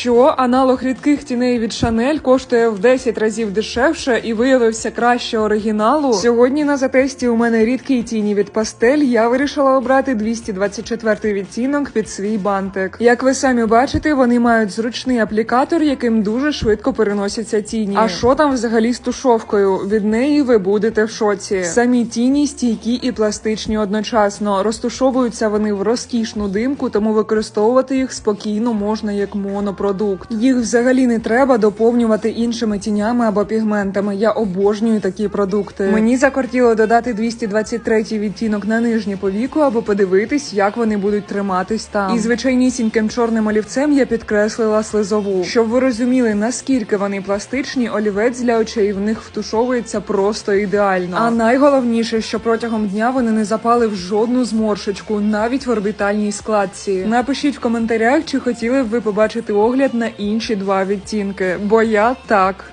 Що аналог рідких тіней від Шанель коштує в 10 разів дешевше і виявився краще оригіналу. Сьогодні на затесті у мене рідкі тіні від пастель. Я вирішила обрати 224 відтінок під свій бантик. Як ви самі бачите, вони мають зручний аплікатор, яким дуже швидко переносяться тіні. А що там взагалі з тушовкою? Від неї ви будете в шоці. Самі тіні стійкі і пластичні одночасно. Розтушовуються вони в розкішну димку, тому використовувати їх спокійно можна як монопродукт. Їх взагалі не треба доповнювати іншими тінями або пігментами. Я обожнюю такі продукти. Мені закортіло додати 223 відтінок на нижнє повіку, аби подивитись, як вони будуть триматись там. І звичайнісіньким чорним олівцем я підкреслила слизову. Щоб ви розуміли, наскільки вони пластичні, олівець для очей в них втушовується просто ідеально. А найголовніше, що протягом дня вони не запали в жодну зморшечку, навіть в орбітальній складці. Напишіть в коментарях, чи хотіли б ви побачити огляд на інші два відтінки, бо я так.